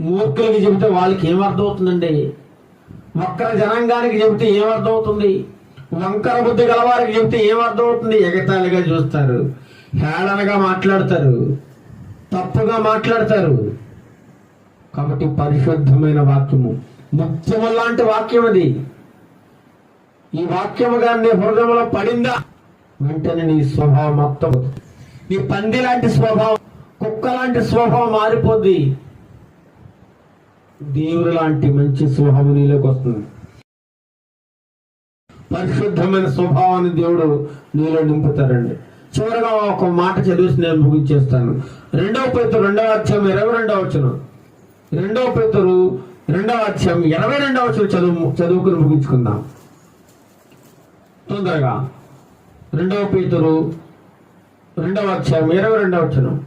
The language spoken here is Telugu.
మూర్ఖులకి చెబితే వాళ్ళకి ఏమర్థమవుతుందండి? వక్ర జనాంగానికి చెబితే ఏమర్థమవుతుంది? వంకర బుద్ధి గలవారికి చెబితే ఏమర్థమవుతుంది? ఎగతాళిగా చూస్తారు. హేళనగా మాట్లాడతారు. తప్పుగా మాట్లాడతారు. కాబట్టి పరిశుద్ధమైన వాక్యము. ముత్యము లాంటి వాక్యం అది. ఈ వాక్యము గాని హృదయంలో పడిందా? వెంటనే నీ స్వభావం మొత్తం. నీ పంది లాంటి స్వభావం కుక్క లాంటి స్వభావం మారిపోద్ది. దేవుడు లాంటి మంచి స్వభావం నీలోకి వస్తుంది. పరిశుద్ధమైన స్వభావాన్ని దేవుడు నీలో నింపుతారండి చివరగా ఒక మాట చదివేసి నేను ముగించేస్తాను. రెండవ పేతురు రెండవ అధ్యాయం ఇరవై రెండవ వచ్చిన రెండవ పేతురు రెండవ అధ్యాయం ఇరవై రెండవ వచ్చిన చదువు చదువుకుని ముగించుకుందాం. తొందరగా. రెండవ పేతురు రెండవ అధ్యాయం ఇరవై రెండవ వచ్చిన